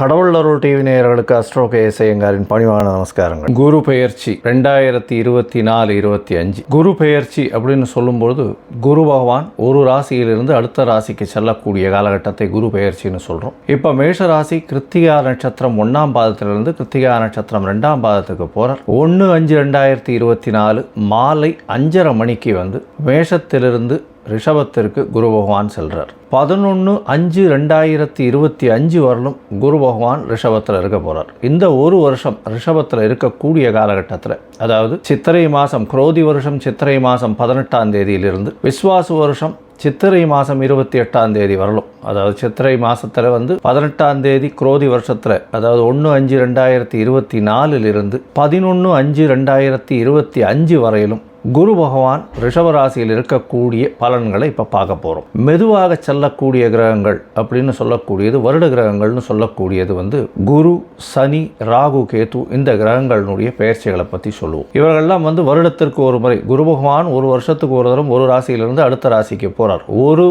கடவுள் அருள் டிவி நேயர்களுக்கு அஸ்ட்ரோ கேஎஸ் ஐயங்காரின் பணிவான நமஸ்காரங்கள். குரு பெயர்ச்சி ரெண்டாயிரத்தி இருபத்தி நாலு இருபத்தி அஞ்சு. குரு பெயர்ச்சி அப்படின்னு சொல்லும்போது குரு பகவான் ஒரு ராசியிலிருந்து அடுத்த ராசிக்கு செல்லக்கூடிய காலகட்டத்தை குரு பெயர்ச்சின்னு சொல்கிறோம் இப்போ மேஷ ராசி கிருத்திகா நட்சத்திரம் ஒன்றாம் பாதத்திலிருந்து கிருத்திகா நட்சத்திரம் ரெண்டாம் பாதத்துக்கு போகிறார் ஒன்று அஞ்சு ரெண்டாயிரத்தி இருபத்தி நாலு மாலை அஞ்சரை மணிக்கு வந்து மேஷத்திலிருந்து ரிஷபத்திற்கு குரு பகவான் செல்கிறார் பதினொன்று அஞ்சு ரெண்டாயிரத்தி இருபத்தி அஞ்சு வரலும் குரு பகவான் ரிஷபத்தில் இருக்க போகிறார் இந்த ஒரு வருஷம் ரிஷபத்தில் இருக்கக்கூடிய காலகட்டத்தில் அதாவது சித்திரை மாதம் குரோதி வருஷம் சித்திரை மாதம் பதினெட்டாம் தேதியிலிருந்து விஸ்வாசு வருஷம் சித்திரை மாதம் இருபத்தி எட்டாம் தேதி வரலும் அதாவது சித்திரை மாதத்தில் வந்து பதினெட்டாம் தேதி குரோதி வருஷத்தில் அதாவது ஒன்று அஞ்சு ரெண்டாயிரத்தி இருபத்தி நாலிலிருந்து பதினொன்று அஞ்சு ரெண்டாயிரத்தி இருபத்தி அஞ்சு வரையிலும் குரு பகவான் ரிஷபராசியில் இருக்கக்கூடிய பலன்களை இப்போ பார்க்க போகிறோம் மெதுவாக செல்லக்கூடிய கிரகங்கள் அப்படின்னு சொல்லக்கூடியது வருட கிரகங்கள்னு சொல்லக்கூடியது வந்து குரு சனி ராகு கேத்து இந்த கிரகங்களினுடைய பெயர்ச்சிகளை பற்றி சொல்லுவோம். இவர்கள்லாம் வந்து வருடத்திற்கு ஒரு முறை குரு பகவான் ஒரு வருஷத்துக்கு ஒரு தரம் ஒரு ராசியிலிருந்து அடுத்த ராசிக்கு போகிறார் ஒரு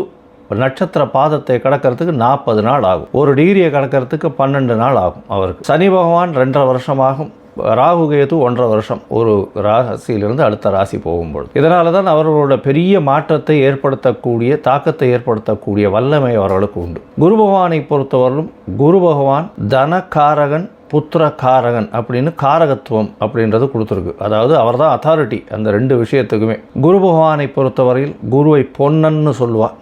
நட்சத்திர பாதத்தை கடக்கிறதுக்கு நாற்பது நாள் ஆகும். ஒரு டிகிரியை கடக்கிறதுக்கு பன்னெண்டு நாள் ஆகும் அவருக்கு. சனி பகவான் ரெண்டரை வருஷமாகும். ராகு கேது ஒன்றரை வருஷம். ஒரு ராசியிலிருந்து அடுத்த ராசி போகும்போது இதனால தான் அவர்களோட பெரிய மாற்றத்தை ஏற்படுத்தக்கூடிய தாக்கத்தை ஏற்படுத்தக்கூடிய வல்லமை அவர்களுக்கு உண்டு. குரு பகவானை பொறுத்தவரையிலும் குரு பகவான் தனகாரகன் புத்திர காரகன் அப்படின்னு காரகத்துவம் அப்படின்றது கொடுத்துருக்கு. அதாவது அவர் தான் அத்தாரிட்டி அந்த ரெண்டு விஷயத்துக்குமே. குரு பகவானை பொறுத்தவரையில் குருவை பொன்னன்னு சொல்லுவாள்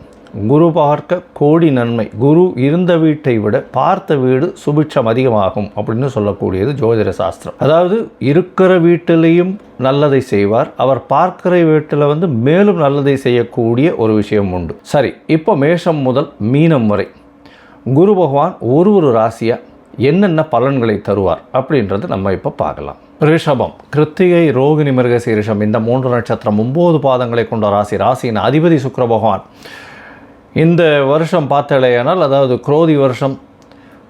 குரு பார்க்க கோடி நன்மை. குரு இருந்த வீட்டை விட பார்த்த வீடு சுபிட்சம் அதிகமாகும் அப்படின்னு சொல்லக்கூடியது ஜோதிட சாஸ்திரம். அதாவது இருக்கிற வீட்டிலையும் நல்லதை செய்வார். அவர் பார்க்கிற வீட்டில் வந்து மேலும் நல்லதை செய்யக்கூடிய ஒரு விஷயம் உண்டு. சரி இப்போ மேஷம் முதல் மீனம் வரை. குரு பகவான் ஒரு ஒரு ராசியாக என்னென்ன பலன்களை தருவார் அப்படின்றது நம்ம இப்போ பார்க்கலாம். ரிஷபம் கிருத்திகை ரோகிணி மிருகசீரிஷம் இந்த மூன்று நட்சத்திரம் ஒம்பது பாதங்களை கொண்ட ராசி. ராசியின் அதிபதி சுக்கர பகவான். இந்த வருஷம் பார்த்தலையானால் அதாவது குரோதி வருஷம்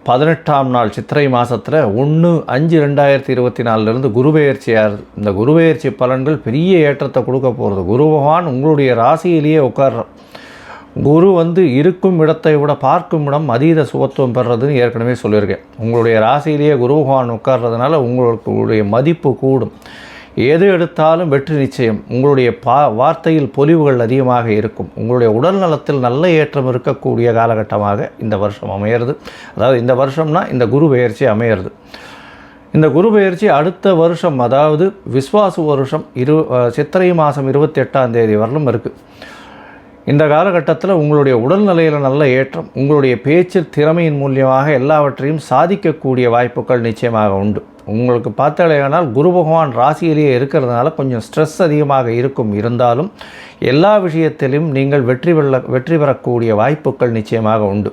பதினெட்டாம் நாள் சித்திரை மாதத்தில் ஒன்று அஞ்சு ரெண்டாயிரத்தி இருபத்தி நாலுலேருந்து குருபெயர்ச்சியார் இந்த குருபெயர்ச்சி பலன்கள் பெரிய ஏற்றத்தை கொடுக்க போகிறது குரு பகவான் உங்களுடைய ராசியிலேயே உட்கார்றோம் குரு வந்து இருக்கும் இடத்தை விட பார்க்கும் இடம் அதீத சுகத்துவம் பெறுறதுன்னு ஏற்கனவே சொல்லியிருக்கேன். உங்களுடைய ராசியிலேயே குரு பகவான் உட்கார்றதுனால உங்களுடைய மதிப்பு கூடும். எது எடுத்தாலும் வெற்றி நிச்சயம். உங்களுடைய பா வார்த்தையில் பொலிவுகள் அதிகமாக இருக்கும். உங்களுடைய உடல் நலத்தில் நல்ல ஏற்றம் இருக்கக்கூடிய காலகட்டமாக இந்த வருஷம் அமையிறது. அதாவது இந்த வருஷம்னா இந்த குரு பெயர்ச்சி அமையிறது. இந்த குரு பெயர்ச்சி அடுத்த வருஷம் அதாவது விஸ்வாசு வருஷம் இரு சித்திரை மாதம் இருபத்தி எட்டாம் தேதி வரலும் இருக்குது இந்த காலகட்டத்தில் உங்களுடைய உடல்நிலையில் நல்ல ஏற்றம் உங்களுடைய பேச்சு திறமையின் மூலியமாக எல்லாவற்றையும் சாதிக்கக்கூடிய வாய்ப்புகள் நிச்சயமாக உண்டு. உங்களுக்கு பார்த்தாலேயானால் குரு பகவான் ராசியிலேயே இருக்கிறதுனால கொஞ்சம் ஸ்ட்ரெஸ் அதிகமாக இருக்கும். இருந்தாலும் எல்லா விஷயத்திலும் நீங்கள் வெற்றி பெற வெற்றி பெறக்கூடிய வாய்ப்புகள் நிச்சயமாக உண்டு.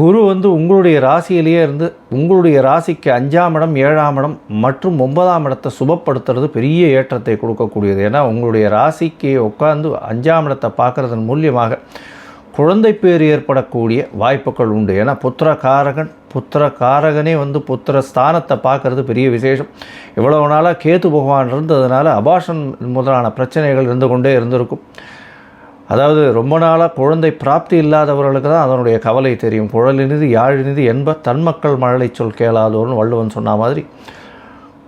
குரு வந்து உங்களுடைய ராசியிலேயே இருந்து உங்களுடைய ராசிக்கு அஞ்சாம் இடம் ஏழாம் இடம் மற்றும் ஒன்பதாம் இடத்தை சுபப்படுத்துறது பெரிய ஏற்றத்தை கொடுக்கக்கூடியது. ஏன்னா உங்களுடைய ராசிக்கு உட்காந்து அஞ்சாம் இடத்தை பார்க்குறதன் மூலியமாக குழந்தை பேர் ஏற்படக்கூடிய வாய்ப்புகள் உண்டு. ஏன்னா புத்திர காரகன் புத்திர காரகனே வந்து புத்திர ஸ்தானத்தை பார்க்குறது பெரிய விசேஷம். இவ்வளவு நாளாக கேத்து பகவான் இருந்ததுனால அபாஷன் முதலான பிரச்சனைகள் இருந்து கொண்டே இருந்திருக்கும். அதாவது ரொம்ப நாளாக குழந்தை பிராப்தி இல்லாதவர்களுக்கு தான் அதனுடைய கவலை தெரியும். குழலினிது யாழினிது என்ப தன்மக்கள் மழலை சொல் கேளாதோர்னு வள்ளுவன் சொன்ன மாதிரி.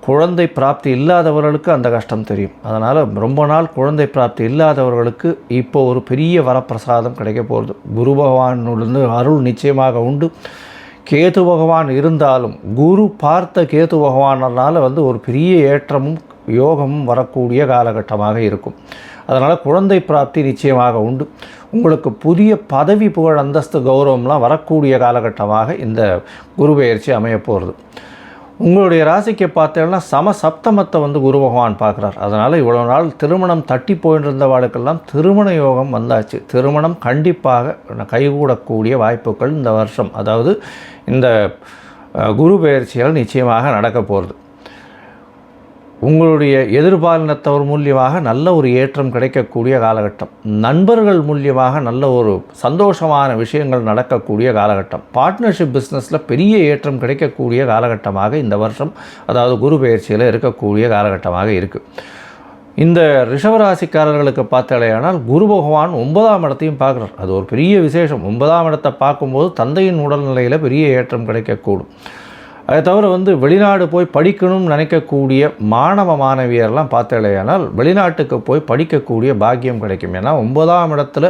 குழந்தை பிராப்தி இல்லாதவர்களுக்கு அந்த கஷ்டம் தெரியும். அதனால் ரொம்ப நாள் குழந்தை பிராப்தி இல்லாதவர்களுக்கு இப்போ ஒரு பெரிய வரப்பிரசாதம் கிடைக்க போகிறது குரு பகவானுடன் அருள் நிச்சயமாக உண்டு. கேது பகவான் இருந்தாலும் குரு பார்த்த கேது பகவானால் வந்து ஒரு பெரிய ஏற்றமும் யோகமும் வரக்கூடிய காலகட்டமாக இருக்கும். அதனால் குழந்தை பிராப்தி நிச்சயமாக உண்டு. உங்களுக்கு புதிய பதவி புகழ் அந்தஸ்து கௌரவம்லாம் வரக்கூடிய காலகட்டமாக இந்த குரு பெயர்ச்சி அமையப்போகிறது உங்களுடைய ராசிக்கு பார்த்தீங்கன்னா சம சப்தமத்தை வந்து குரு பகவான் பார்க்குறார். அதனால் இவ்வளோ நாள் திருமணம் தட்டி போயிட்டு வாழ்க்கெல்லாம் திருமண யோகம் வந்தாச்சு. திருமணம் கண்டிப்பாக கைகூடக்கூடிய வாய்ப்புகள் இந்த வருஷம். அதாவது இந்த குரு பயிற்சியால் நிச்சயமாக நடக்க போகிறது உங்களுடைய எதிர்பாலினத்தவர் மூலியமாக நல்ல ஒரு ஏற்றம் கிடைக்கக்கூடிய காலகட்டம். நண்பர்கள் மூலியமாக நல்ல ஒரு சந்தோஷமான விஷயங்கள் நடக்கக்கூடிய காலகட்டம். பார்ட்னர்ஷிப் பிஸ்னஸில் பெரிய ஏற்றம் கிடைக்கக்கூடிய காலகட்டமாக இந்த வருஷம் அதாவது குரு பயிற்சியில் இருக்கக்கூடிய காலகட்டமாக இருக்குது இந்த ரிஷவராசிக்காரர்களுக்கு பார்த்தாலேயானால் குரு பகவான் ஒன்பதாம் இடத்தையும் பார்க்குறார். அது ஒரு பெரிய விசேஷம். ஒன்பதாம் இடத்தை பார்க்கும்போது தந்தையின் உடல்நிலையில் பெரிய ஏற்றம் கிடைக்கக்கூடும். அதை தவிர வந்து வெளிநாடு போய் படிக்கணும்னு நினைக்கக்கூடிய மாணவ மாணவியர்லாம் பார்த்தலையானால் வெளிநாட்டுக்கு போய் படிக்கக்கூடிய பாக்கியம் கிடைக்கும். ஏன்னா ஒன்பதாம் இடத்துல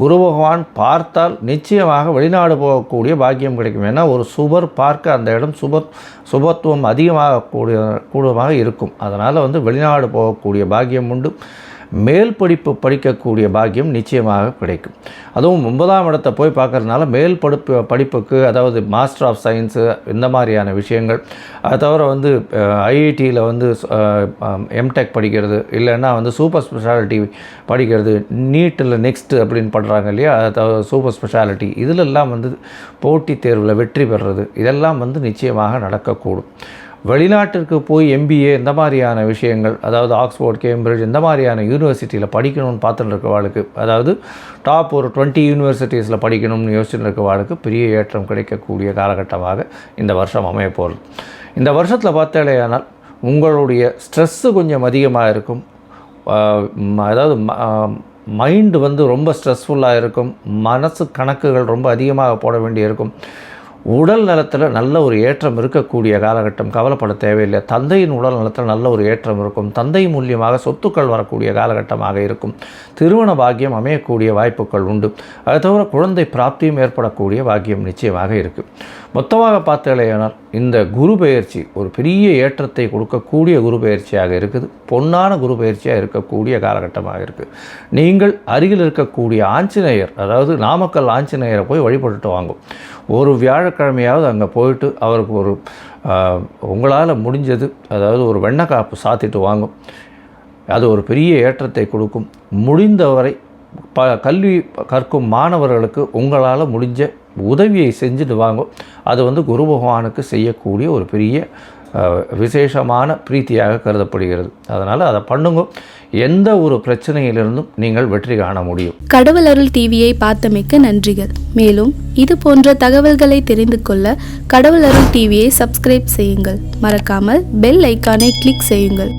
குரு பகவான் பார்த்தால் நிச்சயமாக வெளிநாடு போகக்கூடிய பாக்கியம் கிடைக்கும். ஏன்னா ஒரு சுபர் பார்க்க அந்த இடம் சுப சுபத்துவம் அதிகமாக கூடிய கூடமாக இருக்கும். அதனால் வந்து வெளிநாடு போகக்கூடிய பாக்கியம் உண்டு. மேல் படிப்பு படிக்கக்கூடிய பாக்கியம் நிச்சயமாக கிடைக்கும். அதுவும் ஒன்பதாம் இடத்தை போய் பார்க்கறதுனால மேல் படிப்பு படிப்புக்கு அதாவது மாஸ்டர் ஆஃப் சயின்ஸு இந்த மாதிரியான விஷயங்கள். அதை தவிர வந்து ஐஐடியில் வந்து எம்டெக் படிக்கிறது இல்லைன்னா வந்து சூப்பர் ஸ்பெஷாலிட்டி படிக்கிறது நீட்டில் நெக்ஸ்ட் அப்படின்னு பண்ணுறாங்க இல்லையா? அதை தவிர சூப்பர் ஸ்பெஷாலிட்டி இதிலெல்லாம் வந்து போட்டித் தேர்வில் வெற்றி பெறுறது இதெல்லாம் வந்து நிச்சயமாக நடக்கக்கூடும். வெளிநாட்டிற்கு போய் எம்பிஏ இந்த மாதிரியான விஷயங்கள் அதாவது ஆக்ஸ்போர்ட் கேம்பிரிட்ஜ் இந்த மாதிரியான யூனிவர்சிட்டியில் படிக்கணும்னு பார்த்துட்டு இருக்கவாளுக்கு அதாவது டாப் ஒரு டுவெண்ட்டி யூனிவர்சிட்டிஸில் படிக்கணும்னு யோசிச்சுட்டு இருக்கவாளுக்கு பெரிய ஏற்றம் கிடைக்கக்கூடிய காலகட்டமாக இந்த வருஷம் அமைய போகிறது இந்த வருஷத்தில் பார்த்தாலேயானால் உங்களுடைய ஸ்ட்ரெஸ்ஸு கொஞ்சம் அதிகமாக இருக்கும். ம- அதாவது மைண்டு வந்து ரொம்ப ஸ்ட்ரெஸ்ஃபுல்லாக இருக்கும். மனசு கணக்குகள் ரொம்ப அதிகமாக போட வேண்டியிருக்கும். உடல் நலத்தில் நல்ல ஒரு ஏற்றம் இருக்கக்கூடிய காலகட்டம் கவலைப்பட தேவையில்லை. தந்தையின் உடல் நலத்தில் நல்ல ஒரு ஏற்றம் இருக்கும். தந்தை மூலியமாக சொத்துக்கள் வரக்கூடிய காலகட்டமாக இருக்கும். திருமண பாக்கியம் அமையக்கூடிய வாய்ப்புகள் உண்டு. அது தவிர குழந்தை பிராப்தியும் ஏற்படக்கூடிய பாக்கியம் நிச்சயமாக இருக்குது மொத்தமாக பார்த்தீங்களேனால் இந்த குரு பெயர்ச்சி ஒரு பெரிய ஏற்றத்தை கொடுக்கக்கூடிய குரு பெயர்ச்சியாக இருக்குது. பொன்னான குரு பெயர்ச்சியாக இருக்கக்கூடிய காலகட்டமாக இருக்குது நீங்கள் அருகில் இருக்கக்கூடிய ஆஞ்சநேயர் அதாவது நாமக்கல் ஆஞ்சநேயரை போய் வழிபட்டுட்டு வாங்கும். ஒரு வியாழக்கிழமையாவது அங்கே போயிட்டு அவருக்கு ஒரு உங்களால் முடிஞ்சது அதாவது ஒரு வெண்ணக்காப்பு சாத்திட்டு வாங்கும். அது ஒரு பெரிய ஏற்றத்தை கொடுக்கும். முடிந்தவரை ப கல்வி கற்கும் மாணவர்களுக்கு உங்களால் முடிஞ்ச உதவியை செஞ்சுட்டு வாங்க. அது வந்து குரு பகவானுக்கு செய்யக்கூடிய ஒரு பெரிய விசேஷமான பிரீத்தியாக கருதப்படுகிறது. அதனால் அதை பண்ணுங்க. எந்த ஒரு பிரச்சனையிலிருந்தும் நீங்கள் வெற்றி காண முடியும். கடவுள் அருள் டிவியை பார்த்தமைக்கு நன்றிகள். மேலும் இது போன்ற தகவல்களை தெரிந்து கொள்ள கடவுள் அருள் டிவியை சப்ஸ்கிரைப் செய்யுங்கள். மறக்காமல் பெல் ஐக்கானை கிளிக் செய்யுங்கள்.